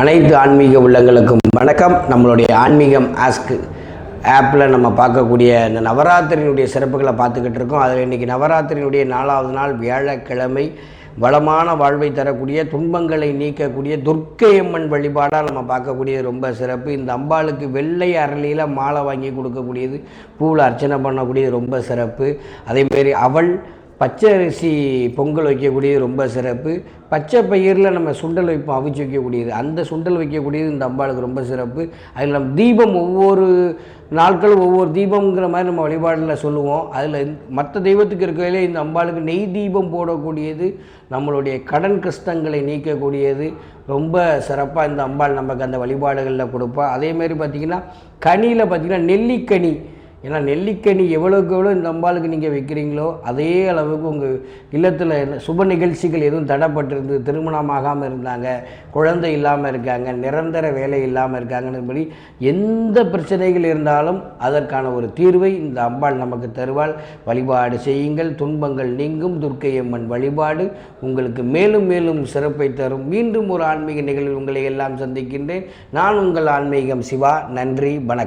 அனைத்து ஆன்மீக உள்ளங்களுக்கும் வணக்கம். நம்மளுடைய ஆன்மீகம் ஆஸ்க் ஆப்பில் நம்ம பார்க்கக்கூடிய இந்த நவராத்திரியினுடைய சிறப்புகளை பார்த்துக்கிட்டு இருக்கோம். அதில் இன்றைக்கி நவராத்திரியினுடைய நாலாவது நாள் வியாழக்கிழமை. வளமான வாழ்வை தரக்கூடிய துன்பங்களை நீக்கக்கூடிய துர்க்கையம்மன் வழிபாடாக நம்ம பார்க்கக்கூடியது ரொம்ப சிறப்பு. இந்த அம்பாளுக்கு வெள்ளை அரளியில் மாலை வாங்கி கொடுக்கக்கூடியது பூவில் அர்ச்சனை பண்ணக்கூடியது ரொம்ப சிறப்பு. அதேமாரி அவள் பச்சை அரிசி பொங்கல் வைக்கக்கூடியது ரொம்ப சிறப்பு. பச்சை பயிரில் நம்ம சுண்டல் வைப்போம் அவிச்சு வைக்கக்கூடியது. அந்த சுண்டல் வைக்கக்கூடியது இந்த அம்பாளுக்கு ரொம்ப சிறப்பு. அதில் நம்ம தீபம் ஒவ்வொரு நாட்களும் ஒவ்வொரு தீபம்ங்கிற மாதிரி நம்ம வழிபாடில் சொல்லுவோம். அதில் மற்ற தெய்வத்துக்கு இருக்கையிலே இந்த அம்பாளுக்கு நெய் தீபம் போடக்கூடியது. நம்மளுடைய கடன் கஷ்டங்களை நீக்கக்கூடியது. ரொம்ப சிறப்பாக இந்த அம்பாள் நமக்கு அந்த வழிபாடுகளில் கொடுப்பா. அதேமாரி பார்த்திங்கன்னா கனியில் பார்த்திங்கன்னா நெல்லிக்கனி. ஏன்னா நெல்லிக்கனி எவ்வளோக்கு எவ்வளோ இந்த அம்பாளுக்கு நீங்கள் வைக்கிறீங்களோ அதே அளவுக்கு உங்கள் இல்லத்தில் சுப நிகழ்ச்சிகள் எதுவும் தடைப்பட்டிருந்து திருமணம் ஆகாமல் இருந்தாங்க குழந்தை இல்லாமல் இருக்காங்க நிரந்தர வேலை இல்லாமல் இருக்காங்கன்னு எந்த பிரச்சனைகள் இருந்தாலும் அதற்கான ஒரு தீர்வை இந்த அம்பாள் நமக்கு தருவாள். வழிபாடு செய்யுங்கள் துன்பங்கள் நீங்கும் துர்க்கையம்மன் வழிபாடு உங்களுக்கு மேலும் மேலும் சிறப்பை தரும். மீண்டும் ஒரு ஆன்மீக நிகழ்வில் உங்களை எல்லாம் சந்திக்கின்றேன். நான் உங்கள் ஆன்மீகம் சிவா. நன்றி வணக்கம்.